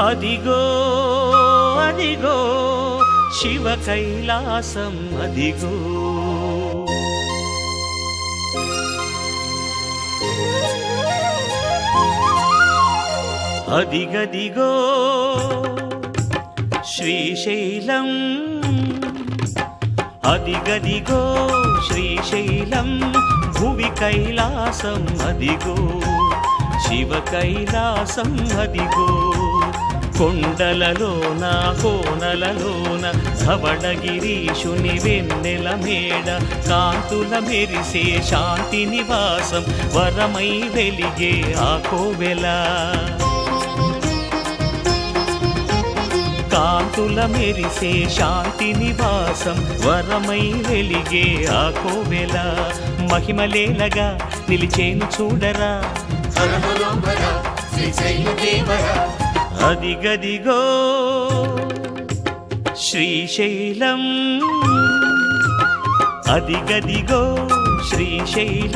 అదిగో అదిగో శివ కైలాసం అదిగో. అదిగదిగో శ్రీశైలం. అదిగదిగో శ్రీశైలం భువి కైలాసం అదిగో. శివ కైలాసం అదిగో కొండలలోన కోనలలోన ధవళగిరీషుని వెన్నెల మేడ కాంతుల మెరిసే శాంతి నివాసం వరమై వెలిగే ఆ కోవెల. కాంతుల మెరిసే శాంతి నివాసం వరమై వెలిగే ఆ కోవెల. మహిమలేలగా నిలిచేను చూడరా. అదిగదిగో శ్రీశైలం. అదిగదిగో శ్రీశైలం.